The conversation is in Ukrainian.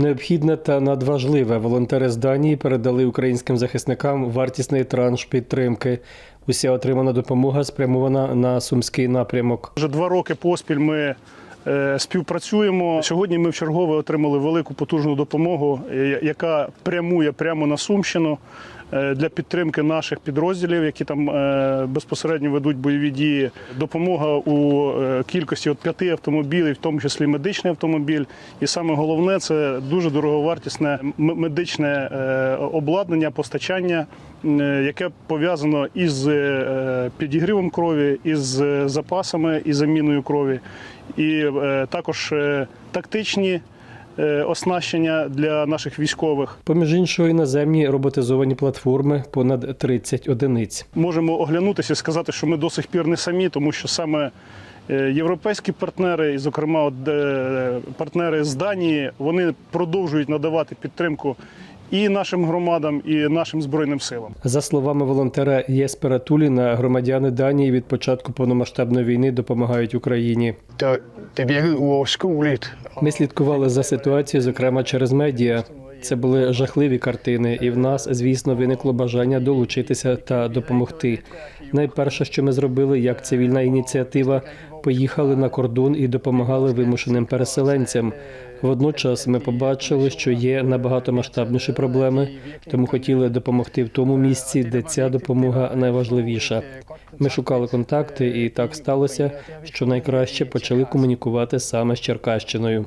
Необхідне та надважливе волонтери з Данії передали українським захисникам вартісний транш підтримки. Уся отримана допомога спрямована на сумський напрямок. Вже два роки поспіль ми е, співпрацюємо. Сьогодні ми в чергове отримали велику потужну допомогу, е, яка прямує прямо на Сумщину для підтримки наших підрозділів, які там е, безпосередньо ведуть бойові дії. Допомога у е, кількості от п'яти автомобілів, в тому числі медичний автомобіль. І саме головне це дуже дороговартісне медичне е, обладнання, постачання, е, яке пов'язано із е, підігрівом крові, із е, запасами і заміною крові, і е, також е, тактичні е, оснащення для наших військових. Поміж іншого, іноземні роботизовані платформи понад 30 одиниць. Можемо оглянутися і сказати, що ми до сих пір не самі, тому що саме е, європейські партнери, і, зокрема, е, партнери з Данії, вони продовжують надавати підтримку і нашим громадам, і нашим збройним силам. За словами волонтера Єспера Туліна, громадяни Данії від початку повномасштабної війни допомагають Україні. Ми слідкували за ситуацією, зокрема через медіа. Це були жахливі картини, і в нас, звісно, виникло бажання долучитися та допомогти. Найперше, що ми зробили, як цивільна ініціатива, поїхали на кордон і допомагали вимушеним переселенцям. Водночас ми побачили, що є набагато масштабніші проблеми, тому хотіли допомогти в тому місці, де ця допомога найважливіша. Ми шукали контакти, і так сталося, що найкраще почали комунікувати саме з Черкащиною.